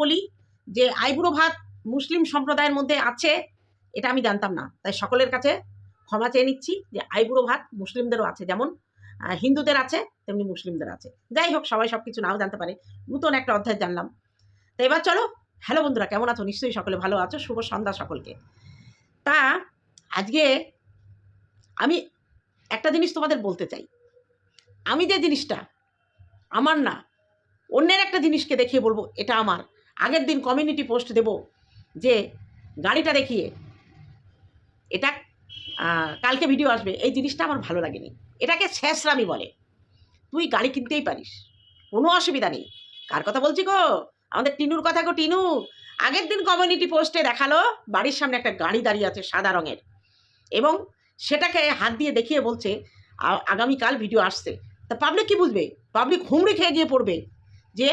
বলি যে আইবুড়ো ভাত মুসলিম সম্প্রদায়ের মধ্যে আছে, এটা আমি জানতাম না। তাই সকলের কাছে ক্ষমা চেয়ে নিচ্ছি যে আইবুড়ো ভাত মুসলিমদেরও আছে, যেমন হিন্দুদের আছে, তেমনি মুসলিমদের আছে। যাই হোক, সবাই সব কিছু নাও জানতে পারে। নতুন একটা অধ্যায় জানলাম। তো এবার চলো, হ্যালো বন্ধুরা, কেমন আছো? নিশ্চয়ই সকলে ভালো আছো। শুভ সন্ধ্যা সকলকে। তা আজকে আমি একটা জিনিস তোমাদের বলতে চাই। আমি যে জিনিসটা, আমার না, অন্যের একটা জিনিসকে দেখিয়ে বলব, এটা আমার। আগের দিন কমিউনিটি পোস্ট দেব যে, গাড়িটা দেখিয়ে, এটা কালকে ভিডিও আসবে, এই জিনিসটা আমার ভালো লাগেনি। এটাকে শেষরামি বলে। তুই গাড়ি কিনতেই পারিস, কোনো অসুবিধা নেই। কার কথা বলছি গো? আমাদের টিনুর কথা গো, টিনু। আগের দিন কমিউনিটি পোস্টে দেখাল, বাড়ির সামনে একটা গাড়ি দাঁড়িয়ে আছে সাদা রঙের। এবং সেটাকে হাত দিয়ে দেখিয়ে বলছে আগামীকাল ভিডিও আসছে। তা পাবলিক কি বুঝবে? পাবলিক হুমড়ি খেয়ে গিয়ে পড়বে যে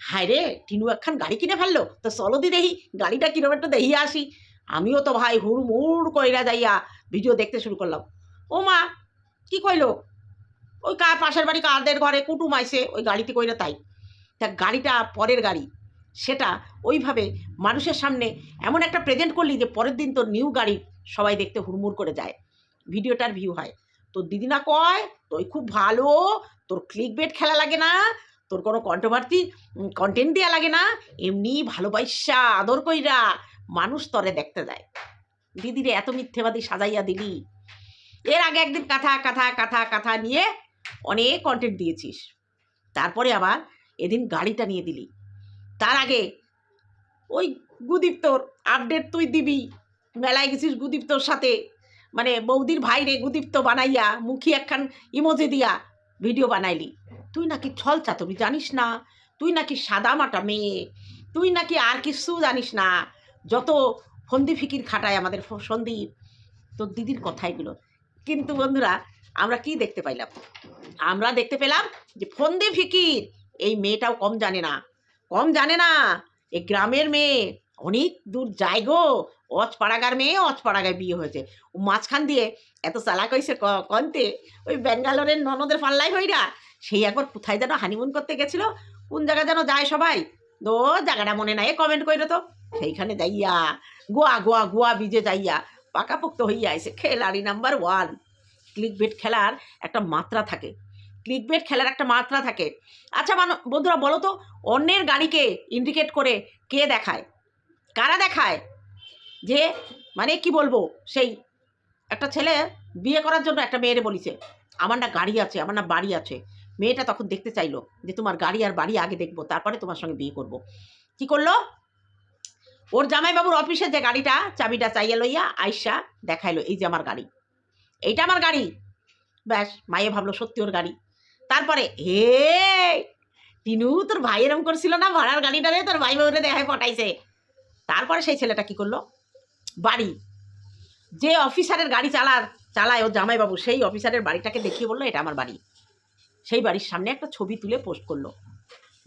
হায় রে, টিনু একখান গাড়ি কিনে ফেলল? তো চলো দি দেখি, গাড়িটা কিরম একটু দেখিয়ে আসি। আমিও তো ভাই হুড় মুড় কইরা যাইয়া ভিডিও দেখতে শুরু করলাম। ও মা, কি কইলো? ওই কার পাশের বাড়ি কারদের ঘরে কুটুম আইসে ওই গাড়িতে কইরা তাই। তা গাড়িটা পরের গাড়ি। সেটা ওইভাবে মানুষের সামনে এমন একটা প্রেজেন্ট করলি যে পরের দিন তোর নিউ গাড়ি সবাই দেখতে হুড়মুড় করে যায়। ভিডিওটার ভিউ হয়। তোর দিদি না কয়, তুই খুব ভালো, তোর ক্লিক বেট খেলা লাগে না তোর কোনো কন্ট্রোভার্সি কন্টেন্ট দেওয়া লাগে না। এমনি ভালোবাসা আদর কইরা মানুষ তরে দেখতে যায়। দিদিরে এত মিথ্যেবাদী সাজাইয়া দিলি। এর আগে একদিন কাথা কাথা কাথা কাথা নিয়ে অনেক কন্টেন্ট দিয়েছিস। তারপরে আবার এদিন গাড়িটা নিয়ে দিলি। তার আগে ওই গুদীপ্তর আপডেট তুই দিবি। মেলায় গেছিস গুদীপ্তর সাথে। মানে বৌদির ভাইরে গুদীপ্ত বানাইয়া, মুখি একখান ইমোজি দিয়া ভিডিও বানাইলি। তুই নাকি ছল চাতবি জানিস না। তুই নাকি সাদা মাটা মেয়ে। তুই নাকি আর কিছু জানিস না। যত ফন্দি ফিকির খাটায় আমাদের সন্দীপ, তোর দিদির কথা এগুলো। কিন্তু বন্ধুরা, আমরা কি দেখতে পাইলাম? আমরা দেখতে পেলাম যে ফন্দি ফিকির, এই মেয়েটাও কম জানে না। কম জানে না, এই গ্রামের মেয়ে, অনেক দূর যায় গো। অচপাড়াগার মেয়ে অচপাড়াগায় বিয়ে হয়েছে। মাঝখান দিয়ে এত চালাক হয়েছে কন্তে, ওই ব্যাঙ্গালোরের ননদের পাল্লাই হইরা, সেই একবার কোথায় যেন হানিমুন করতে গেছিল, কোন জায়গা যেন যায় সবাই, তো জায়গাটা মনে নাই কমেন্ট কইরো তো। সেইখানে যাইয়া, গোয়া গোয়া গোয়া বিজে যাইয়া পাকাপোক্ত হইয়া আইসে খেলাড়ি নাম্বার ওয়ান ক্লিক বেট খেলার একটা মাত্রা থাকে। ক্লিক বেট খেলার একটা মাত্রা থাকে। আচ্ছা মানো বন্ধুরা বলো তো, অন্যের গাড়িকে ইন্ডিকেট করে কে দেখায়? কারা দেখায়? যে মানে কি বলব, সেই একটা ছেলে বিয়ে করার জন্য একটা মেয়েরে বলিছে, আমার না গাড়ি আছে, আমার না বাড়ি আছে। মেয়েটা তখন দেখতে চাইলো যে, তোমার গাড়ি আর বাড়ি আগে দেখব, তারপরে তোমার সঙ্গে বিয়ে করব। কি করল? ওর জামাইবাবুর অফিসে যে গাড়িটা, চাবিটা চাইয়া লইয়া আইসা দেখাইলো, এই যে আমার গাড়ি। এইটা আমার গাড়ি? ব্যাস মায়ে ভাবলো সত্যি ওর গাড়ি। তারপরে, হে, টিনু, তোর ভাই এরম করছিল না? ভাড়ার গাড়িটা তোর ভাই বাবুরে দেখায় পটাইছে। তারপরে সেই ছেলেটা কি করল? বাড়ি। যে অফিসারের গাড়ি চালার, চালায় ও জামাইবাবু, সেই অফিসারের বাড়িটাকে দেখিয়ে বলল, এটা আমার বাড়ি। সেই বাড়ির সামনে একটা ছবি তুলে পোস্ট করল।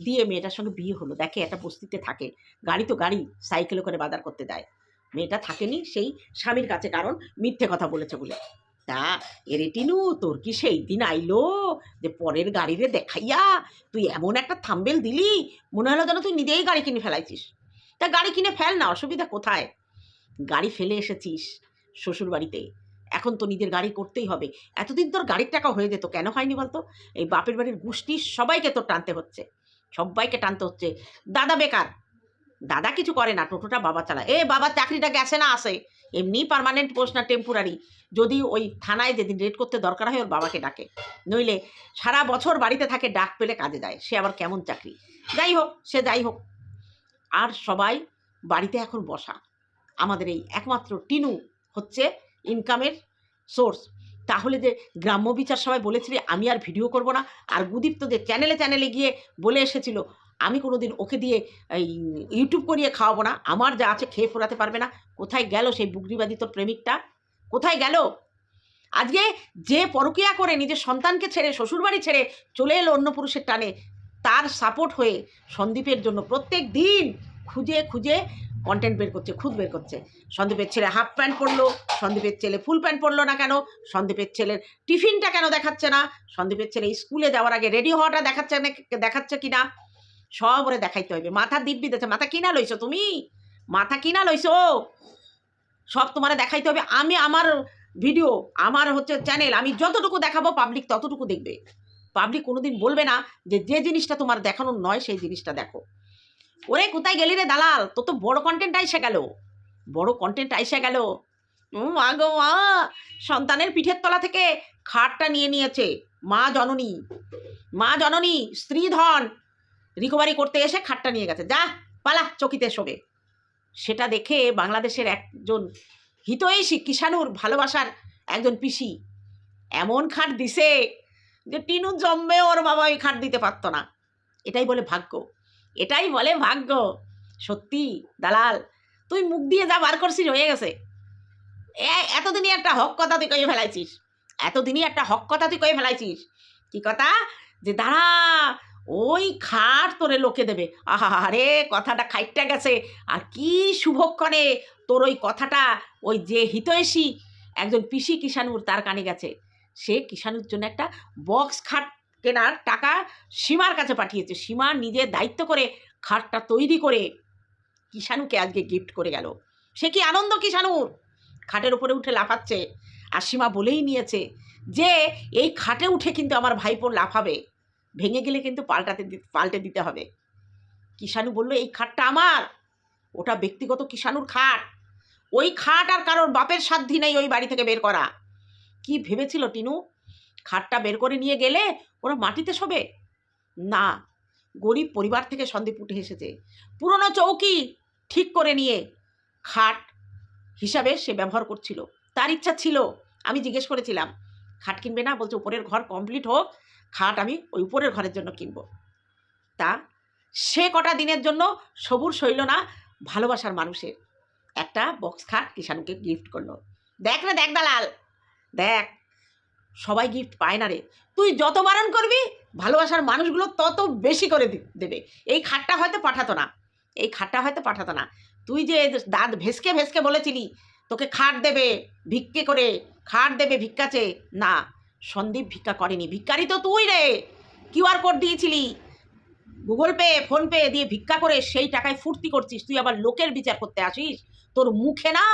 দিয়ে মেয়েটার সঙ্গে বিয়ে হলো। দেখে একটা বস্তিতে থাকে। গাড়ি তো গাড়ি, সাইকেলে করে বাজার করতে দেয় মেয়েটা থাকেনি সেই স্বামীর কাছে, কারণ মিথ্যে কথা বলেছে বলে। তা, এরে টিনু, তোর কি সেই দিন আইলো যে পরের গাড়িরে দেখাইয়া তুই এমন একটা থাম্বেল দিলি? মনে হলো যেন তুই নিজেই গাড়ি কিনে ফেলাইছিস। তা গাড়ি কিনে ফেল না, অসুবিধা কোথায়? গাড়ি ফেলে এসেছিস শ্বশুর বাড়িতে এখন তো নিজের গাড়ি করতেই হবে। এতদিন তোর গাড়ির টাকা হয়ে যেত, কেন হয়নি বলতো? এই বাপের বাড়ির গোষ্ঠী সবাইকে তোর টানতে হচ্ছে। সবাইকে টানতে হচ্ছে। দাদা বেকার। দাদা কিছু করে না, টোটোটা বাবা চালায়। এ বাবার চাকরিটা গেছে না আসে এমনি পার্মানেন্ট পোস্ট না টেম্পোরারি যদি ওই থানায় যেদিন রেড করতে দরকার হয়, ওর বাবাকে ডাকে। নইলে সারা বছর বাড়িতে থাকে, ডাক পেলে কাজে যায়। সে আবার কেমন চাকরি? যাই হোক, সে যাই হোক। আর সবাই বাড়িতে এখন বসা। আমাদের এই একমাত্র টিনু হচ্ছে ইনকামের সোর্স তাহলে যে গ্রাম্য বিচার সবাই বলেছিলি, আমি আর ভিডিও করব না। আর গুদীপ্ত যে চ্যানেলে চ্যানেলে গিয়ে বলে এসেছিল, আমি কোনো দিন ওকে দিয়ে এই ইউটিউব করিয়ে খাওয়াবো না। আমার যা আছে খেয়ে ফোরাতে পারবে না। কোথায় গেল সেই বুগরিবাদী তোর প্রেমিকটা? কোথায় গেল? আজকে যে পরকিয়া করে নিজের সন্তানকে ছেড়ে, শ্বশুরবাড়ি ছেড়ে চলে এলো অন্য পুরুষের টানে, তার সাপোর্ট হয়ে সন্দীপের জন্য প্রত্যেক দিন খুঁজে খুঁজে কন্টেন্ট বের করছে, খুদ বের করছে। সন্দীপের ছেলে হাফ প্যান্ট পরলো, সন্দীপের ছেলে ফুল প্যান্ট পরলো না কেন? সন্দীপের ছেলের টিফিনটা কেন দেখাচ্ছে না? সন্দীপের ছেলে স্কুলে যাওয়ার আগে রেডি হওয়াটা দেখাচ্ছে না, দেখাচ্ছে কি না সব ওরে দেখাইতে হইবে। মাথা দিব্যি দিতেছে মাথা কিনা লইছো তুমি? মাথা কিনা লইছো? সব তোমারে দেখাইতে হবে আমি আমার ভিডিও আমার হচ্ছে চ্যানেল আমি যতটুকু দেখাবো পাবলিক ততটুকু দেখবে। পাবলিক কোনোদিন বলবে না যে যে জিনিসটা তোমার দেখানোর নয়, সেই জিনিসটা দেখো। ওরে, কোথায় গেলি রে দালাল? তো তো বড় কন্টেন্ট আইসে গেল। বড় কন্টেন্ট আইসে গেল। মা গো মা, সন্তানের পিঠের তলা থেকে খাটটা নিয়ে নিয়েছে। মা জননী মা জননী স্ত্রীধন রিকভারি করতে এসে খাটটা নিয়ে গেছে। যা, পালা, চকিতে শোবে। সেটা দেখে বাংলাদেশের একজন হিতৈষী কিষাণুর ভালোবাসার একজন পিসি এমন খাট দিছে যে টিনু জম্মে ওর বাবা ওই খাট দিতে পারতো না। এটাই বলে ভাগ্য। এটাই বলে ভাগ্য। সত্যি, দালাল, তুই মুখ দিয়ে যা বার করছিস হয়ে গেছে। এতদিনই একটা হক কথা তুই কয়ে ফেলাইছিস। এতদিনই একটা হক কথা তুই কয়ে ফেলাইছিস। কি কথা? যে দাঁড়া, ওই খাট তোরে লোকে দেবে। আহা আরে কথাটা খাইটটা গেছে। আর কি শুভক্ষণে তোর ওই কথাটা, ওই যে হিতৈষী, একজন পিসি কিষাণুর তার কানে গেছে। সে কিষাণুর জন্য একটা বক্স খাট কেনার টাকা সীমার কাছে পাঠিয়েছে। সীমা নিজে দায়িত্ব করে খাটটা তৈরি করে কিষাণুকে আজকে গিফট করে গেল। সে কি আনন্দ কিষাণুর? খাটের উপরে উঠে লাফাচ্ছে আর সীমা বলেই নিয়েছে যে, এই খাটে উঠে কিন্তু আমার ভাইপোর লাফাবে। ভেঙে গেলে কিন্তু পাল্টাতে পাল্টে দিতে হবে। কিষাণু বলল, এই খাটটা আমার। ওটা ব্যক্তিগত কিষাণুর খাট। ওই খাট আর কারোর বাপের সাধ্যি নেই ওই বাড়ি থেকে বের করা। কি ভেবেছিল টিনু? খাটটা বের করে নিয়ে গেলে ওরা মাটিতে শোবে? না, গরিব পরিবার থেকে সন্দীপ উঠে এসেছে। পুরনো চৌকি ঠিক করে নিয়ে খাট হিসাবে সে ব্যবহার করছিল। তার ইচ্ছা ছিল, আমি জিজ্ঞেস করেছিলাম, খাট কিনবে না? বলছে, উপরের ঘর কমপ্লিট হোক, খাট আমি ওই উপরের ঘরের জন্য কিনবো। তা সে কটা দিনের জন্য সবুর সইল না ভালোবাসার মানুষের। একটা বক্স খাট কিষাণুকে গিফট করল। দেখ না, দেখ দালাল, দেখ সবাই গিফট পায় না রে। তুই যত বারণ করবি, ভালোবাসার মানুষগুলো তত বেশি করে দেবে। এই খাটটা হয়তো পাঠাতো না। এই খাটটা হয়তো পাঠাতো না। তুই যে দাঁত ভেসকে ভেসকে বলেছিলি, তোকে খাট দেবে ভিক্ষে করে, খাট দেবে ভিক্ষাচে। না, সন্দীপ ভিক্ষা করেনি। ভিক্ষারি তো তুই রে। কিউআর কোড দিয়েছিলি। গুগল পে ফোনপে দিয়ে ভিক্ষা করে সেই টাকায় ফুর্তি করছিস। তুই আবার লোকের বিচার করতে আসিস? তোর মুখে না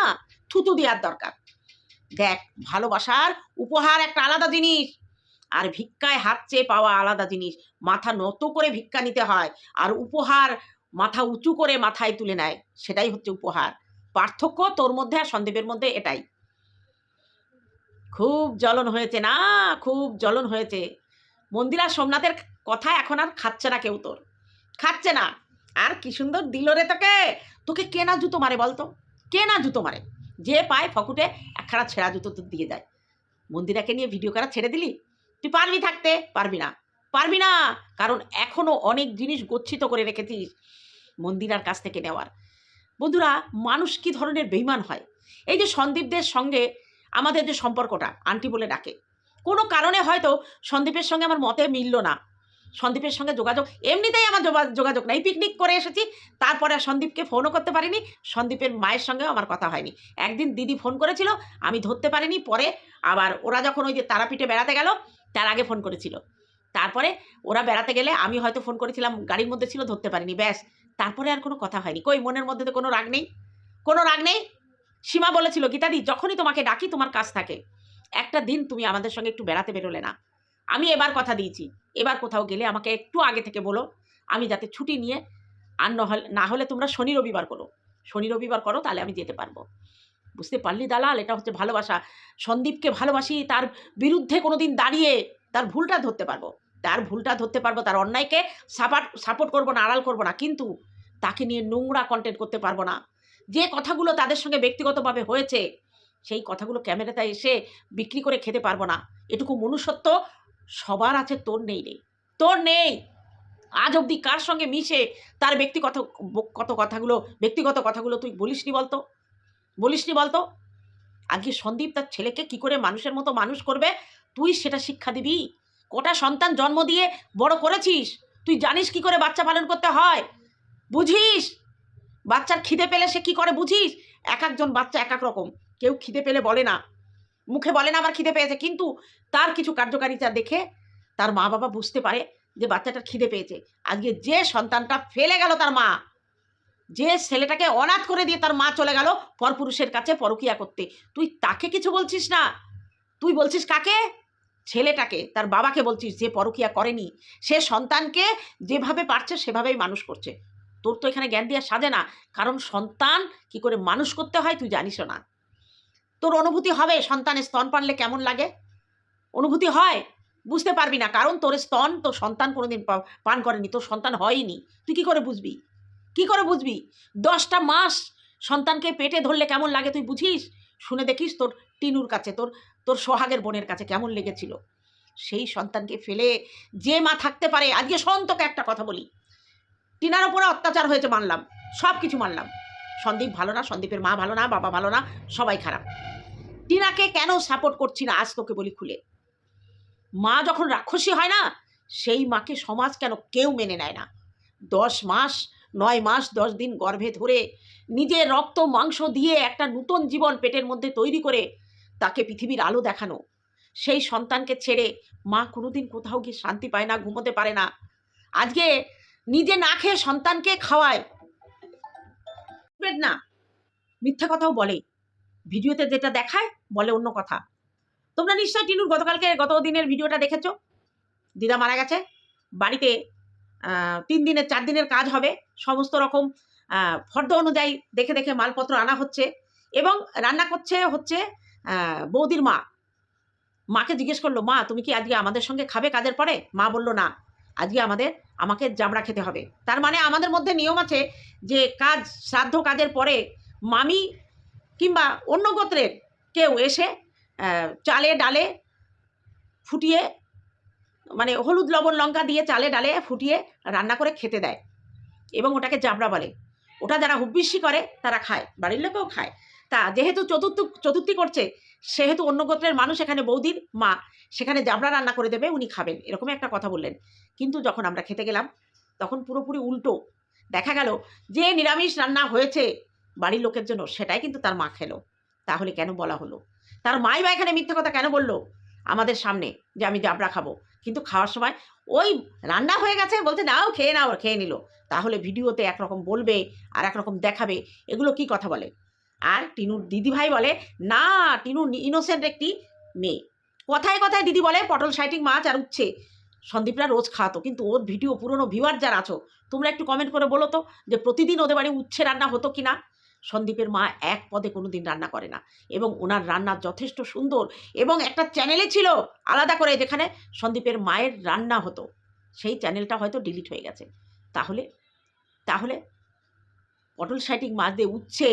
থুতু দেওয়ার দরকার। দেখ, ভালোবাসার উপহার একটা আলাদা জিনিস। আর ভিক্ষায় হাত চেয়ে পাওয়া আলাদা জিনিস। মাথা নত করে ভিক্ষা নিতে হয়। আর উপহার মাথা উঁচু করে মাথায় তুলে নেয়। সেটাই হচ্ছে উপহার। পার্থক্য তোর মধ্যে আর সন্দীপের মধ্যে এটাই। খুব জ্বলন হয়েছে না, খুব জ্বলন হয়েছে। মন্দিরা সোমনাথের কথা এখন আর খাচ্ছে না কেউ তোর। খাচ্ছে না। আর কি সুন্দর দিল রে তোকে। তোকে কে না জুতো মারে বলতো? কে না জুতো মারে। যে পায় ফকুটে একখানা ছেঁড়া জুতো তোর দিয়ে দেয়। মন্দিরাকে নিয়ে ভিডিও করা ছেড়ে দিলি? তুই পারবি থাকতে? পারবি না। পারবি না! কারণ এখনও অনেক জিনিস গচ্ছিত করে রেখেছিস মন্দিরার কাছ থেকে নেওয়ার। বন্ধুরা, মানুষ কি ধরনের বেইমান হয়? এই যে সন্দীপদের সঙ্গে আমাদের যে সম্পর্কটা, আন্টি বলে ডাকে। কোনো কারণে হয়তো সন্দীপের সঙ্গে আমার মতে মিলল না। সন্দীপের সঙ্গে যোগাযোগ। এমনিতেই আমার যোগা- যোগাযোগ নাই। পিকনিক করে এসেছি। তারপরে সন্দীপকে ফোনও করতে পারিনি। সন্দীপের মায়ের সঙ্গেও আমার কথা হয়নি। একদিন দিদি ফোন করেছিল, আমি ধরতে পারিনি। পরে আবার ওরা যখন ওই যে তারাপীঠে বেড়াতে গেল, তার আগে ফোন করেছিল। তারপরে ওরা বেড়াতে গেলে আমি হয়তো ফোন করেছিলাম, গাড়ির মধ্যে ছিল, ধরতে পারিনি। ব্যাস। তারপরে আর কোনো কথা হয়নি। কই, মনের মধ্যে তো কোনো রাগ নেই। কোনো রাগ নেই? সীমা বলেছিল, গীতাদি, যখনই তোমাকে ডাকি, তোমার কাজ থাকে। একটা দিন তুমি আমাদের সঙ্গে একটু বেড়াতে বেরোলে না। আমি এবার কথা দিয়েছি। এবার কোথাও গেলে আমাকে একটু আগে থেকে বলো। আমি যাতে ছুটি নিয়ে আর নহলে না হলে তোমরা শনি রবিবার করো। শনি রবিবার করো, তাহলে আমি যেতে পারব। বুঝতে পারলি দালাল? এটা হচ্ছে ভালোবাসা। সন্দীপকে ভালোবাসি, তার বিরুদ্ধে কোনো দিন দাঁড়িয়ে তার ভুলটা ধরতে পারব। তার ভুলটা ধরতে পারব, তার অন্যায়কে সাপোর্ট সাপোর্ট করব না, আড়াল করব না। কিন্তু তাকে নিয়ে নোংরা কন্টেন্ট করতে পারব না। যে কথাগুলো তাদের সঙ্গে ব্যক্তিগতভাবে হয়েছে, সেই কথাগুলো ক্যামেরাতে এসে বিক্রি করে খেতে পারব না। এটুকু মনুষ্যত্ব সবার আছে, তোর নেই রে। তোর নেই! আজ অবধি কার সঙ্গে মিশে তার ব্যক্তিগত কত কথাগুলো, ব্যক্তিগত কথাগুলো তুই বলিসনি বলতো? বলিসনি বলতো? আজকে সন্দীপ তার ছেলেকে কি করে মানুষের মতো মানুষ করবে? তুই সেটা শিক্ষা দিবি। কটা সন্তান জন্ম দিয়ে বড় করেছিস? তুই জানিস কি করে বাচ্চা পালন করতে হয়? বুঝিস? বাচ্চার খিদে পেলে সে কি করে বুঝিস? এক একজন বাচ্চা এক এক রকম। কেউ খিদে পেলে বলে না। মুখে বলে না আমার খিদে পেয়েছে, কিন্তু তার কিছু কার্যকারিতা দেখে তার মা বাবা বুঝতে পারে যে বাচ্চাটার খিদে পেয়েছে। আজকে যে সন্তানটা ফেলে গেল তার মা, যে ছেলেটাকে অনাথ করে দিয়ে তার মা চলে গেল পরপুরুষের কাছে পরকিয়া করতে। তুই তাকে কিছু বলছিস না? তুই বলছিস কাকে? ছেলেটাকে, তার বাবাকে বলছিস যে পরকিয়া করেনি। সে সন্তানকে যেভাবে পারছে সেভাবেই মানুষ করছে। তোর তো এখানে জ্ঞান দেওয়া সাজে না। কারণ সন্তান কি করে মানুষ করতে হয় তুই জানিস না। তোর অনুভূতি হবে, সন্তানের স্তন পানলে কেমন লাগে? অনুভূতি হয়, বুঝতে পারবি না, কারণ তোর স্তন, তোর সন্তান কোনোদিন পান করেনি, তোর সন্তান হয়নি। তুই কি করে বুঝবি? কি করে বুঝবি? দশটা মাস সন্তানকে পেটে ধরলে কেমন লাগে তুই বুঝিস? শুনে দেখিস তোর টিনুর কাছে, তোর তোর সোহাগের বোনের কাছে কেমন লেগেছিল? সেই সন্তানকে ফেলে যে মা থাকতে পারে, আজকে সন্তকে একটা কথা বলি। টিনার ওপরে অত্যাচার হয়েছে, মানলাম সব কিছু মানলাম। সন্দীপ ভালো না, সন্দীপের মা ভালো না, বাবা ভালো না, সবাই খারাপ। টিনাকে কেন সাপোর্ট করছি না? আজ তোকে বলি খুলে। মা যখন রাক্ষসী হয় না, সেই মাকে সমাজ কেন কেউ মেনে নেয় না? দশ মাস, নয় মাস, দশ দিন গর্ভে ধরে নিজের রক্ত, মাংস দিয়ে একটা নূতন জীবন পেটের মধ্যে তৈরি করে তাকে পৃথিবীর আলো দেখানো। সেই সন্তানকে ছেড়ে মা কোনোদিন কোথাও গিয়ে শান্তি পায় না, ঘুমোতে পারে না। আজকে নিজে না খেয়ে সন্তানকে খাওয়ায়। না, মিথ্যা কথাও বলে। ভিডিওতে যেটা দেখায়, বলে অন্য কথা। তোমরা নিশ্চয়ই টিনুর গতকালকে গত দিনের ভিডিওটা দেখেছ। দিদা মারা গেছে। বাড়িতে তিন দিনের, চার দিনের কাজ হবে। সমস্ত রকম ফর্দ অনুযায়ী দেখে দেখে মালপত্র আনা হচ্ছে এবং রান্না করছে হচ্ছে বৌদির মা। মাকে জিজ্ঞেস করল, মা, তুমি কি আজকে আমাদের সঙ্গে খাবে কাজের পরে? মা বলল, না, আজকে আমাদের, আমাকে জাবড়া খেতে হবে। তার মানে আমাদের মধ্যে নিয়ম আছে যে কাজ, শ্রাদ্ধ কাজের পরে মামি কিংবা অন্য গোত্রের কেউ এসে চালে ডালে ফুটিয়ে মানে হলুদ, লবণ, লঙ্কা দিয়ে চালে ডালে ফুটিয়ে রান্না করে খেতে দেয় এবং ওটাকে জাবড়া বলে। ওটা যারা হুব্বিসি করে, তারা খায়। বাড়ির লোকেও খায়। তা যেহেতু চতুর্থ, চতুর্থী করছে, সেহেতু অন্য গোত্রের মানুষ এখানে বৌদির মা, সেখানে জাবড়া রান্না করে দেবে, উনি খাবেন। এরকম একটা কথা বললেন। কিন্তু যখন আমরা খেতে গেলাম, তখন পুরোপুরি উল্টো। দেখা গেল, যে নিরামিষ রান্না হয়েছে বাড়ির লোকের জন্য সেটাই কিন্তু তার মা খেলো। তাহলে কেন বলা হলো? তার মাই বা এখানে মিথ্যা কথা কেন বলল? আমাদের সামনে যে আমি জাবড়া খাব। কিন্তু খাওয়ার সময় ওই রান্না হয়ে গেছে বলতে নাও, খেয়ে নাও খেয়ে নিল। তাহলে ভিডিওতে একরকম বলবে আর একরকম দেখাবে, এগুলো কি কথা বলে? আর টিনুর দিদিভাই বলে, না, টিনু ইনোসেন্ট একটি মেয়ে। কথায় কথায় দিদি বলে, পটল সাইটিং মাছ আর উচ্ছে। সন্দীপরা রোজ খাওয়াতো, কিন্তু ওর ভিডিও পুরনো ভিউয়ার যারা আছো, তোমরা একটু কমেন্ট করে বলো তো যে প্রতিদিন ওদের বাড়ি উচ্ছে রান্না হতো কি না সন্দীপের মা এক পদে কোনো দিন রান্না করে না। এবং ওনার রান্না যথেষ্ট সুন্দর এবং একটা চ্যানেলে ছিল আলাদা করে যেখানে সন্দীপের মায়ের রান্না হতো। সেই চ্যানেলটা হয়তো ডিলিট হয়ে গেছে। তাহলে তাহলে পটল সাইটিং মাছ দিয়ে উচ্ছে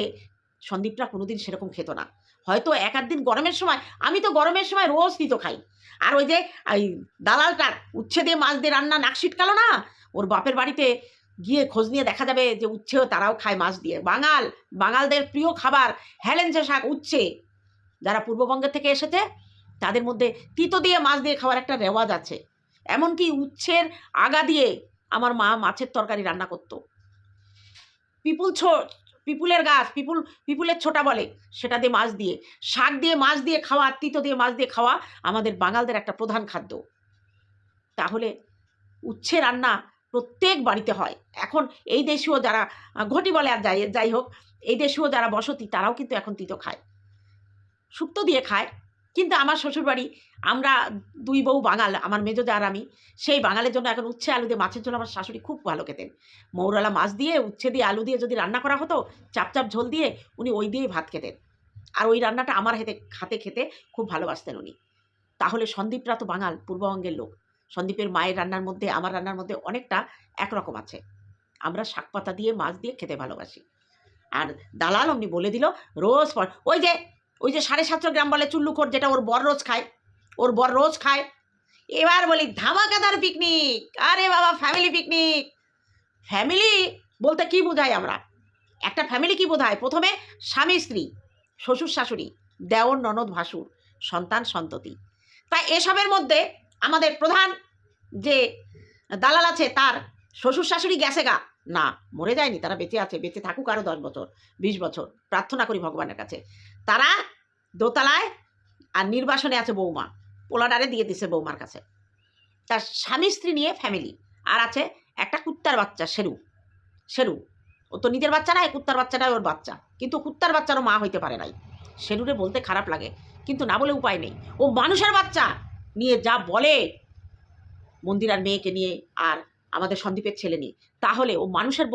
সন্দীপরা কোনোদিন সেরকম খেত না। হয়তো এক আধ দিন গরমের সময়, আমি তো গরমের সময় রোজ তিতো খাই। আর ওই যে ওই দালালটার উচ্ছে দিয়ে মাছ দিয়ে রান্না নাক ছিটকালো না, ওর বাপের বাড়িতে গিয়ে খোঁজ নিয়ে দেখা যাবে যে উচ্ছেও তারাও খায় মাছ দিয়ে। বাঙাল, বাঙালদের প্রিয় খাবার হেলেঞ্চে শাক, উচ্ছে। যারা পূর্ববঙ্গের থেকে এসেছে, তাদের মধ্যে তিতো দিয়ে মাছ দিয়ে খাওয়ার একটা রেওয়াজ আছে। এমনকি উচ্ছের আগা দিয়ে আমার মা মাছের তরকারি রান্না করতো। পিপুল ছো, পিপুলের গাছ, পিপুল, পিপুলের ছোটা বলে সেটা দিয়ে মাছ দিয়ে। শাক দিয়ে মাছ দিয়ে খাওয়া, তিতো দিয়ে মাছ দিয়ে খাওয়া আমাদের বাঙালদের একটা প্রধান খাদ্য। তাহলে উচ্ছে রান্না প্রত্যেক বাড়িতে হয়। এখন এই দেশীয় যারা ঘটি বলে আর যাই যাই হোক, এই দেশীয় যারা বসতি, তারাও কিন্তু এখন তিতো খায়। শুক্তো দিয়ে খায়। কিন্তু আমার শ্বশুরবাড়ি, আমরা দুই বউ বাঙাল, আমার মেজো আর আমি, সেই বাঙালের জন্য এখন উচ্ছে আলু দিয়ে মাছের জন্য আমার শাশুড়ি খুব ভালো খেতেন। মৌরালা মাছ দিয়ে, উচ্ছে দিয়ে আলু দিয়ে যদি রান্না করা হতো, চাপ চাপ ঝোল দিয়ে উনি ওই দিয়েই ভাত খেতেন। আর ওই রান্নাটা আমার হাতে হাতে খেতে খুব ভালোবাসতেন উনি। তাহলে সন্দীপরা তো বাঙাল, পূর্ববঙ্গের লোক। সন্দীপের মায়ের রান্নার মধ্যে, আমার রান্নার মধ্যে অনেকটা একরকম আছে। আমরা শাক পাতা দিয়ে, মাছ দিয়ে খেতে ভালোবাসি। আর দালাল অমনি বলে দিল, রোজ পর ওই যে ওই যে সাড়ে সাতশো গ্রাম বলে চুল্লুখোর যেটা ওর বর রোজ খায়, ওর বর রোজ খায়। এবার বলি, ধামাকাদার পিকনিক আরে বাবা ফ্যামিলি পিকনিক ফ্যামিলি বলতে কি বোঝাই আমরা? একটা ফ্যামিলি কি বোঝায়? প্রথমে স্বামী, স্ত্রী, শ্বশুর, শাশুড়ি, দেওর, ননদ, ভাসুর, সন্তান, সন্ততি। তাই এসবের মধ্যে আমাদের প্রধান যে দালাল আছে, তার শ্বশুর শাশুড়ি গেছে গা। না, মরে যায়নি, তারা বেঁচে আছে, বেঁচে থাকুক আরও দশ বছর, বিশ বছর, প্রার্থনা করি ভগবানের কাছে। তারা দোতলায় আর নির্বাসনে আছে বৌমা, পোলাডারে দিয়ে দিছে বৌমার কাছে। তার স্বামী স্ত্রী নিয়ে ফ্যামিলি আর আছে একটা কুত্তার বাচ্চা, শেরু। শেরু, ও তো নিজের বাচ্চা না কুত্তার বাচ্চাটাই ওর বাচ্চা। কিন্তু কুত্তার বাচ্চারও মা হইতে পারে নাই। শেরুরে বলতে খারাপ লাগে, কিন্তু না বলে উপায় নেই। ও মানুষের বাচ্চা! নিয়ে যা বলে। মন্দিরার মেয়েকে নিয়ে আর আমাদের সন্দীপের ছেলে নিয়ে। তাহলে ও মানুষের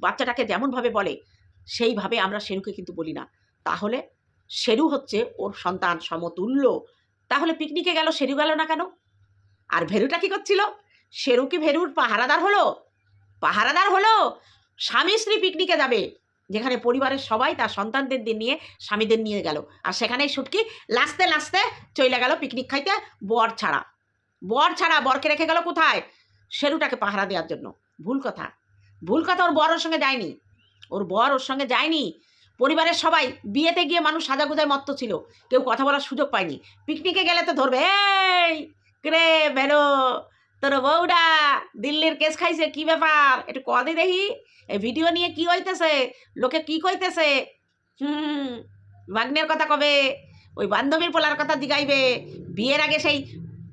বাচ্চাটাকে যেমনভাবে বলে, সেইভাবে আমরা শেরুকে কিন্তু বলি না। তাহলে শেরু হচ্ছে ওর সন্তান সমতুল্য। তাহলে পিকনিকে গেল, শেরু গেল না কেন? আর ভেরুটা কি করছিল? শেরু কি ভেরুর পাহারাদার হলো? পাহারাদার হলো? স্বামী স্ত্রী পিকনিকে যাবে। যেখানে পরিবারের সবাই তার সন্তানদের নিয়ে, স্বামীদের নিয়ে গেল। আর সেখানেই সুটকি লাস্তে লাস্তে চলে গেল পিকনিক খাইতে বর ছাড়া। বর ছাড়া বরকে রেখে গেল কোথায়? শেরুটাকে পাহারা দেওয়ার জন্য। ভুল কথা। ভুল কথা ওর বর ওর সঙ্গে যায়নি। ওর বর ওর সঙ্গে যায়নি। পরিবারের সবাই বিয়েতে গিয়ে মানুষ সাজাগুজায় মত্ত ছিল। কেউ কথা বলার সুযোগ পায়নি। পিকনিকে গেলে তো ধরবে, এই রে, বেরো! তোর বউডা দিল্লির কেস খাইছে, কি ব্যাপার? একটু কদি দেখি। এই ভিডিও নিয়ে কি হইতেছে? লোকে কি কইতেছে? হুম বাগ্নের কথা কবে? ওই বান্ধবীর পোলার কথা জিগাইবে। বিয়ের আগে সেই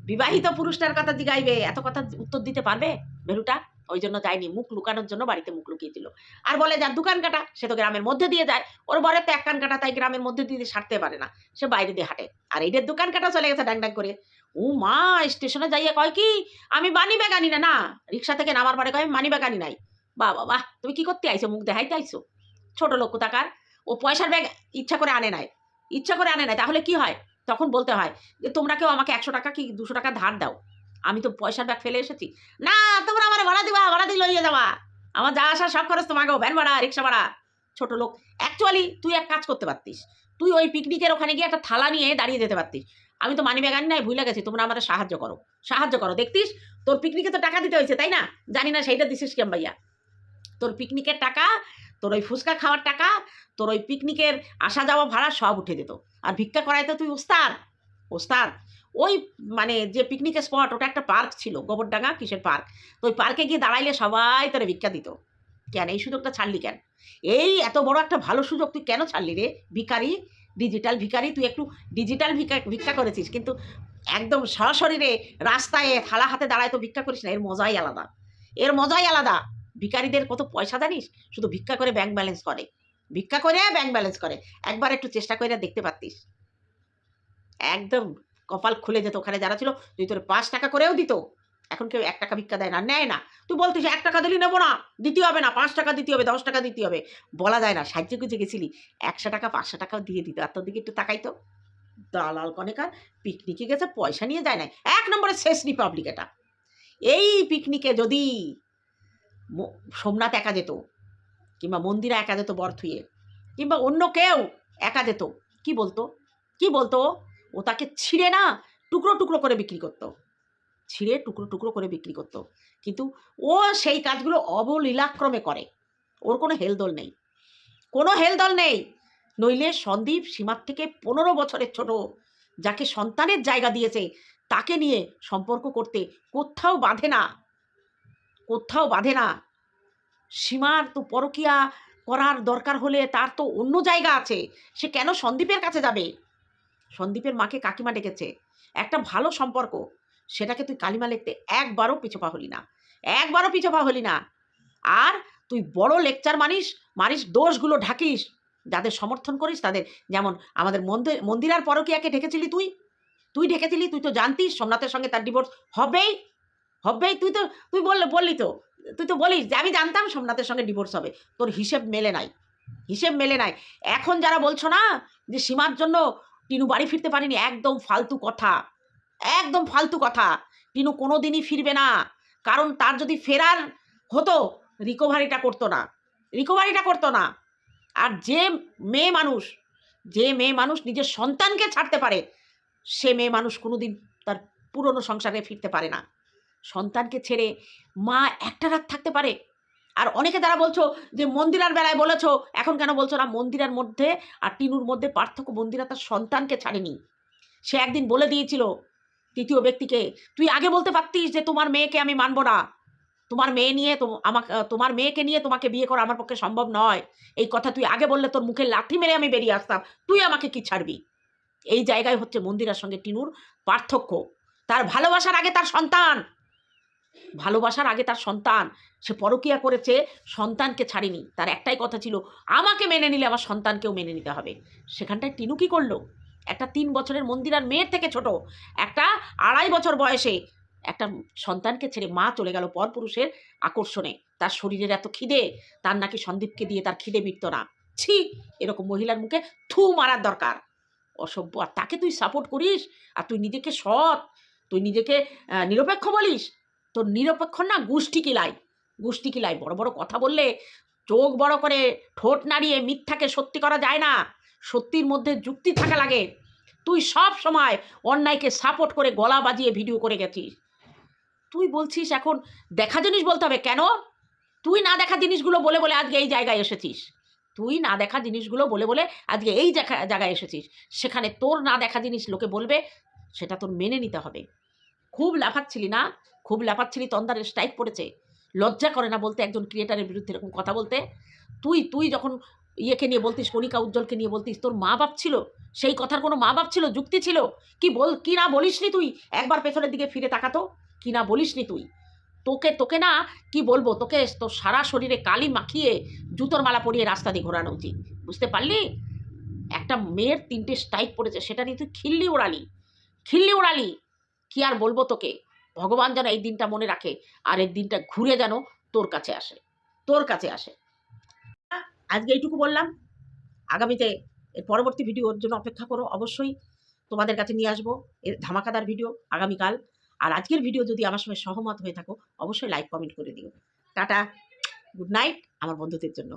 বিবাহিত পুরুষটার কথা জিগাইবে। এত কথা উত্তর দিতে পারবে বেরুটা ওই জন্য যায়নি। মুখ লুকানোর জন্য বাড়িতে মুখ লুকিয়েছিল আর বলে, যার দোকান কাটা, সে তো গ্রামের মধ্যে দিয়ে যায়। ওর বরের তো এক কান কাটা, তাই গ্রামের মধ্যে দিয়ে সারতে পারে না। সে বাইরে দিয়ে হাঁটে। আর এইটার দোকান কাটা চলে গেছে ডাং ডাং করে। ও মা, স্টেশনে যাইয়া কয় কি? আমি মানি ব্যাগ আনি না না। রিক্সা থেকে নামার পরে কয়, মানি ব্যাগ আনি নাই। বাহ বাহ তুমি কি করতে আইছো? মুখ দেখাইতে আইছো? ছোট লোক কোথাকার? ও পয়সার ব্যাগ ইচ্ছা করে আনে নাই। ইচ্ছা করে আনে নাই, তাহলে কি হয়? তখন বলতে হয় যে, তোমরা কেউ আমাকে একশো টাকা কি দুশো টাকা ধার দাও? আমি তো পয়সার ব্যাগ ফেলে এসেছি। না, তোমরা আমার ভাড়া দিবা, ভাড়া দিয়ে লইয়ে যাওয়া আমার যা আসা সব খরচ তোমাকেও, ভ্যান ভাড়া, রিক্সা ভাড়া। ছোট লোক, অ্যাকচুয়ালি তুই এক কাজ করতে পারতিস। তুই ওই পিকনিকের ওখানে গিয়ে একটা থালা নিয়ে দাঁড়িয়ে যেতে পারতিস। আমি তো মানি ব্যাগ আনি নাই, ভুলে গেছি, তোমরা আমাদের সাহায্য করো। সাহায্য করো, দেখতিস? তোর পিকনিকে তো টাকা দিতে হয়েছে, তাই না? জানি না সেইটা দিছিস কেম ভাইয়া? তোর পিকনিকের টাকা, তোর ওই ফুচকা খাওয়ার টাকা, তোর ওই পিকনিকের আসা যাওয়া ভাড়া সব উঠে যেত। আর ভিক্ষা করাইতে তুই ওস্তাদ ওস্তাদ, ওই মানে যে পিকনিকের স্পট ওটা একটা পার্ক ছিল, গোবরডাঙ্গা কিসের পার্ক তো ওই পার্কে গিয়ে দাঁড়াইলে সবাই তোরা ভিক্ষা দিত। কেন? এই সুযোগটা ছাড়লি কেন? এই এত বড় একটা ভালো সুযোগ তুই কেন ছাড়লি রে? ভিখারি ডিজিটাল ভিখারি, তুই একটু ডিজিটাল ভিক্ষা ভিক্ষা করেছিস। কিন্তু একদম সরাসরিরে রাস্তায় থালা হাতে দাঁড়ায় তো ভিক্ষা করিস না, এর মজাই আলাদা। এর মজাই আলাদা। ভিখারিদের কত পয়সা জানিস? শুধু ভিক্ষা করে ব্যাংক ব্যালেন্স করে। ভিক্ষা করে ব্যাংক ব্যালেন্স করে। একবার একটু চেষ্টা করে দেখতে পারতিস। একদম কপাল খুলে যেত ওখানে যারা ছিল তুই তোর পাঁচ টাকা করেও দিত এখন কেউ এক টাকা ভিক্ষা দেয় না, নেয় না। তুই বলতিস, এক টাকা দিলি নেব না, দিতে হবে না, পাঁচ টাকা দিতে হবে, দশ টাকা দিতে হবে। বলা যায় না, সাহায্য গুজে গেছিলি, একশো টাকা, পাঁচশো টাকাও দিয়ে দিত। আর তোর দিকে একটু তাকাইতো দালাল কনেকার পিকনিকে গেছে, পয়সা নিয়ে যায় না এক নম্বরে শেষ রিপাবলিক এটা। এই পিকনিকে যদি সোমনাথ একা যেত, কিংবা মন্দিরা একা যেত বরথুয়ে কিংবা অন্য কেউ একা যেত, কি বলতো? কি বলতো? ও তাকে ছিঁড়ে না, টুকরো টুকরো করে বিক্রি করতো। ছিঁড়ে টুকরো টুকরো করে বিক্রি করতো। কিন্তু ও সেই কাজগুলো অবলীলাক্রমে করে। ওর কোনো হেলদোল নেই। কোনো হেলদোল নেই। নইলে সন্দীপ সীমার থেকে পনেরো বছরের ছোট, যাকে সন্তানের জায়গা দিয়েছে, তাকে নিয়ে সম্পর্ক করতে কোথাও বাঁধে না। কোথাও বাঁধে না। সীমার তো পরকিয়া করার দরকার হলে তার তো অন্য জায়গা আছে। সে কেন সন্দীপের কাছে যাবে? সন্দীপের মাকে কাকিমা ডেকেছে। একটা ভালো সম্পর্ক। সেটাকে তুই কালিমা লিখতে একবারও পিছপা হলি না। একবারও পিছপা হলি না। আর তুই বড় লেকচার মানিস মানিস দোষগুলো ঢাকিস, যাদের সমর্থন করিস, তাদের যেমন আমাদের মন্দির মন্দিরার পরকিয়াকে ঢেকেছিলি তুই তুই ঢেকেছিলি, তুই তো জানতিস, সোমনাথের সঙ্গে তার ডিভোর্স হবেই হবেই, তুই তো, তুই বললে বললি তো, তুই তো বলিস যে আমি জানতাম সোমনাথের সঙ্গে ডিভোর্স হবে, তোর হিসেব মেলে নাই, হিসেব মেলে নাই। এখন যারা বলছো না যে সীমার জন্য টিনু বাড়ি ফিরতে পারেনি, একদম ফালতু কথা। একদম ফালতু কথা। টিনু কোনো দিনই ফিরবে না। কারণ তার যদি ফেরার হতো, রিকভারিটা করতো না। রিকভারিটা করতো না। আর যে মেয়ে মানুষ, যে মেয়ে মানুষ নিজের সন্তানকে ছাড়তে পারে, সে মেয়ে মানুষ কোনোদিন তার পুরনো সংসারে ফিরতে পারে না। সন্তানকে ছেড়ে মা একটা রাত থাকতে পারে। আর অনেকে তারা বলছো যে, মন্দিরার বেলায় বলেছ, এখন কেন বলছো না? মন্দিরার মধ্যে আর টিনুর মধ্যে পার্থক্য, মন্দিরা তার সন্তানকে ছাড়েনি। সে একদিন বলে দিয়েছিল তৃতীয় ব্যক্তিকে, তুই আগে বলতে পারতিস যে তোমার মেয়েকে আমি মানবো না। তোমার মেয়ে নিয়ে আমাকে তোমার মেয়েকে নিয়ে তোমাকে বিয়ে করা আমার পক্ষে সম্ভব নয়। এই কথা তুই আগে বললে তোর মুখে লাথি মেরে আমি বেরিয়ে আসতাম। তুই আমাকে কি ছাড়বি? এই জায়গায় হচ্ছে মন্দিরার সঙ্গে টিনুর পার্থক্য। তার ভালোবাসার আগে তার সন্তান। ভালোবাসার আগে তার সন্তান। সে পরকিয়া করেছে, সন্তানকে ছাড়িনি। তার একটাই কথা ছিল, আমাকে মেনে নিলে আমার সন্তানকেও মেনে নিতে হবে। সেখানটায় টিনু কি করল? একটা তিন বছরের মন্দিরার মেয়ের থেকে ছোট। একটা আড়াই বছর বয়সে একটা সন্তানকে ছেড়ে মা চলে গেল পরপুরুষের আকর্ষণে। তার শরীরের এত খিদে, তার নাকি সন্দীপকে দিয়ে তার খিদে মিটত না। ছি, এরকম মহিলার মুখে থু মারার দরকার। অসভ্য, আর তাকে তুই সাপোর্ট করিস? আর তুই নিজেকে সৎ, তুই নিজেকে নিরপেক্ষ বলিস? তোর নিরপেক্ষ না গোষ্ঠী কিলাই গোষ্ঠী কিলাই বড় বড় কথা বললে চোখ বড় করে ঠোঁট নাড়িয়ে মিথ্যাকে সত্যি করা যায় না। সত্যির মধ্যে যুক্তি থাকা লাগে। তুই সব সময় অন্যায়কে সাপোর্ট করে গলা বাজিয়ে ভিডিও করে গেছিস। তুই বলছিস এখন দেখা জিনিস বলতে হবে কেন? তুই না দেখা জিনিসগুলো বলে বলে আজকে এই জায়গায় এসেছিস। তুই না দেখা জিনিসগুলো বলে বলে আজকে এই জায়গা- জায়গায় এসেছিস। সেখানে তোর না দেখা জিনিস লোকে বলবে, সেটা তোর মেনে নিতে হবে। খুব লাফাচ্ছিলি না? খুব লাফাচ্ছিলি, তন্দারের স্ট্রাইক পড়েছে। লজ্জা করে না বলতে একজন ক্রিয়েটারের বিরুদ্ধে এরকম কথা বলতে? তুই তুই যখন ইয়েকে নিয়ে বলতিস, কণিকা উজ্জ্বলকে নিয়ে বলতিস, তোর মা বাপ ছিল? সেই কথার কোনো মা বাপ ছিল? যুক্তি ছিল? কি বল, কি না বলিসনি তুই? একবার পেছনের দিকে ফিরে তাকাতো। কি না বলিসনি তুই? তোকে তোকে না, কি বলব, তোকে তোর সারা শরীরে কালি মাখিয়ে জুতোর মালা পরিয়ে রাস্তা দিয়ে ঘোরানো উচিত। বুঝতে পারলি? একটা মেয়ের তিনটে স্ট্রাইক পড়েছে, সেটা নিয়ে তুই খিল্লি ওড়ালি। খিল্লি ওড়ালি। কি আর বলব তোকে? ভগবান যেন এই দিনটা মনে রাখে, আর এই দিনটা ঘুরে যেন তোর কাছে আসে। তোর কাছে আসে। আজকে এইটুকু বললাম। আগামীতে এর পরবর্তী ভিডিওর জন্য অপেক্ষা করো অবশ্যই। তোমাদের কাছে নিয়ে আসব এর ধামাকাদার ভিডিও আগামীকাল। আর আজকের ভিডিও যদি আমার সঙ্গে সহমত হয়ে থাকো, অবশ্যই লাইক কমেন্ট করে দিও। টাটা গুড নাইট আমার বন্ধুদের জন্য।